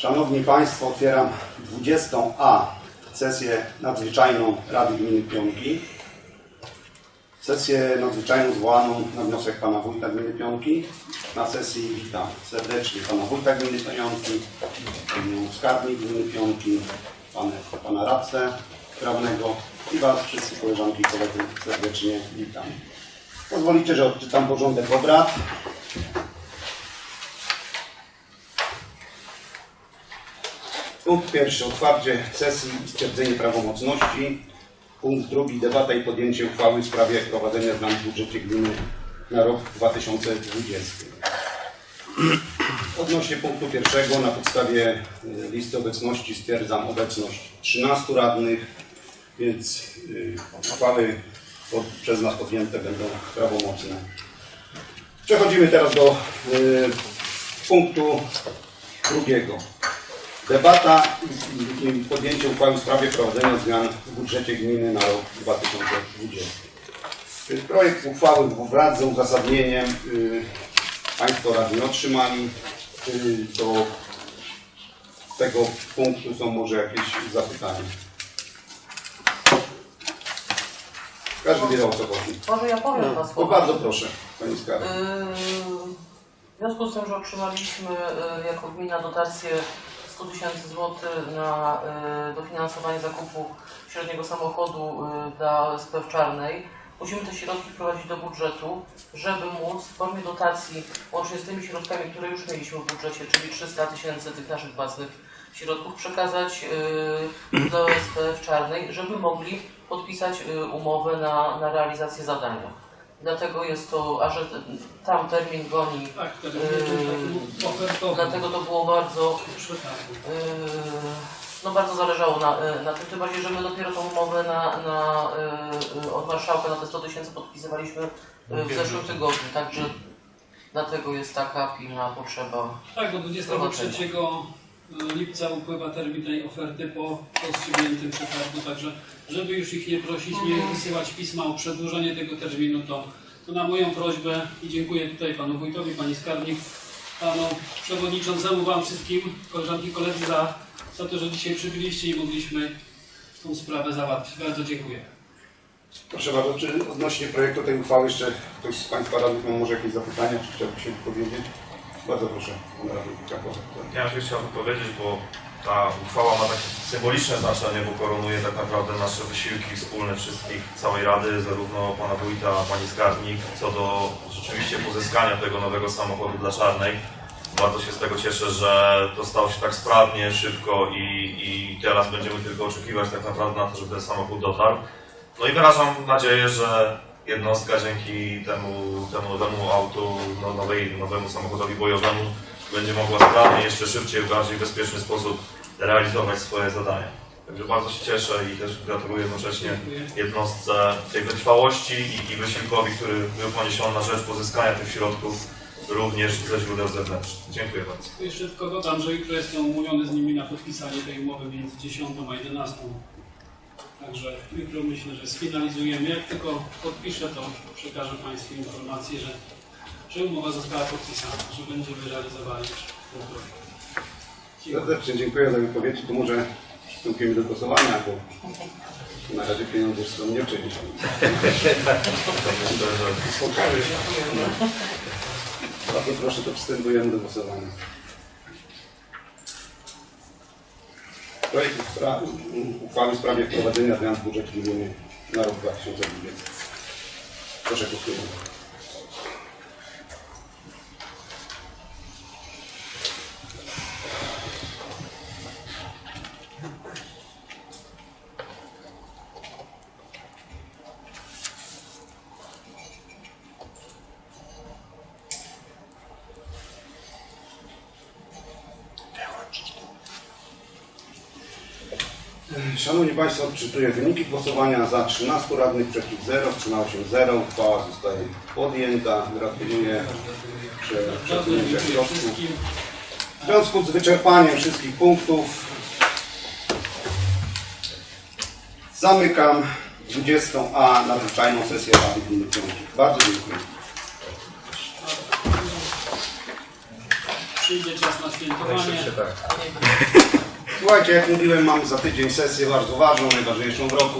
Szanowni Państwo, otwieram 20A sesję nadzwyczajną Rady Gminy Pionki. Sesję nadzwyczajną zwołaną na wniosek Pana Wójta Gminy Pionki. Na sesji witam serdecznie Pana Wójta Gminy Pionki, Panią Skarbnik Gminy Pionki, Pana, pana Radcę Prawnego i Was wszyscy koleżanki i koledzy serdecznie witam. Pozwolicie, że odczytam porządek obrad. Punkt pierwszy. Otwarcie sesji i stwierdzenie prawomocności. Punkt drugi. Debata i podjęcie uchwały w sprawie wprowadzenia zmian w budżecie gminy na rok 2020. Odnośnie punktu pierwszego na podstawie y, listy obecności stwierdzam obecność 13 radnych, więc y, uchwały pod, przez nas podjęte będą prawomocne. Przechodzimy teraz do y, punktu drugiego. Debata i podjęcie uchwały w sprawie wprowadzenia zmian w budżecie gminy na rok 2020. Projekt uchwały wraz z uzasadnieniem y, Państwo radni otrzymali. Y, do tego punktu są może jakieś zapytania. Każdy wie o co chodzi. Może ja powiem dwa No, słowa. bardzo proszę, Pani Skarbnik. Yy, W związku z tym, że otrzymaliśmy yy, jako gmina dotację 100 tysięcy złotych na yy, dofinansowanie zakupu średniego samochodu yy, dla SPF Czarnej, musimy te środki wprowadzić do budżetu, żeby móc w formie dotacji, łącznie z tymi środkami, które już mieliśmy w budżecie, czyli 300 tysięcy tych naszych własnych środków, przekazać yy, do SPF Czarnej, żeby mogli podpisać umowę na, na realizację zadania. Dlatego jest to, a że t- tam termin goni, Tak, Yy, dlatego to było bardzo, yy, no bardzo zależało na, yy, na tym, tym bardziej, że my dopiero tą umowę na, na, yy, od marszałka na te 100 tysięcy podpisywaliśmy yy, w zeszłym tygodniu, także dlatego jest taka pilna potrzeba. Tak, do 23 lipca upływa termin tej oferty po rozstrzygniętym przetargu, także żeby już ich nie prosić, nie wysyłać pisma o przedłużenie tego terminu, to, to na moją prośbę i dziękuję tutaj panu wójtowi, pani skarbnik, panu przewodniczącemu, wam wszystkim, koleżanki i koledzy za, za to, że dzisiaj przybyliście i mogliśmy tą sprawę załatwić. Bardzo dziękuję. Proszę bardzo, czy odnośnie projektu tej uchwały jeszcze ktoś z Państwa radnych ma może jakieś zapytania, czy chciałby się wypowiedzieć? Bardzo proszę, Radny Krakowa. Ja się chciałem powiedzieć, bo ta uchwała ma takie symboliczne znaczenie, bo koronuje tak naprawdę nasze wysiłki wspólne wszystkich, całej Rady, zarówno Pana Wójta, Pani Skarbnik, co do rzeczywiście pozyskania tego nowego samochodu dla Czarnej. Bardzo się z tego cieszę, że to stało się tak sprawnie, szybko i, i teraz będziemy tylko oczekiwać tak naprawdę na to, żeby ten samochód dotarł. No i wyrażam nadzieję, że jednostka dzięki temu, temu, temu autu, no, nowej, nowemu samochodowi bojowemu będzie mogła sprawnie, jeszcze szybciej, w bardziej bezpieczny sposób realizować swoje zadania. Także bardzo się cieszę i też gratuluję jednocześnie jednostce tej wytrwałości i, i wysiłkowi, który był poniesiony na rzecz pozyskania tych środków również ze źródeł zewnętrznych. Dziękuję bardzo. Jeszcze tylko dodam, że jutro jestem umówiony z nimi na podpisanie tej umowy między 10 a 11. Także jutro myślę, że sfinalizujemy. Jak tylko podpiszę, to przekażę Państwu informację, że, że umowa została podpisana, że będziemy realizowali ten projekt. Serdecznie dziękuję za wypowiedzi. To może przystąpimy do głosowania, bo na razie pieniądze są nie Pokażę. Bardzo proszę, to przystępujemy do głosowania. Projekt uchwa- uchwały w sprawie wprowadzenia zmian w budżecie gminy na rok 2020. Proszę głosować. Szanowni Państwo, odczytuję wyniki głosowania za 13 radnych, przeciw 0, wstrzymało się 0. Uchwała zostaje podjęta. Gratuluję przesunięcia środków. W związku z wyczerpaniem wszystkich punktów zamykam 20A nadzwyczajną sesję Rady Gminy Pionki. Bardzo dziękuję. Przyjdzie czas na świętowanie. Najszybciej tak. A nie Słuchajcie, jak mówiłem, mam za tydzień sesję bardzo ważną, najważniejszą w roku.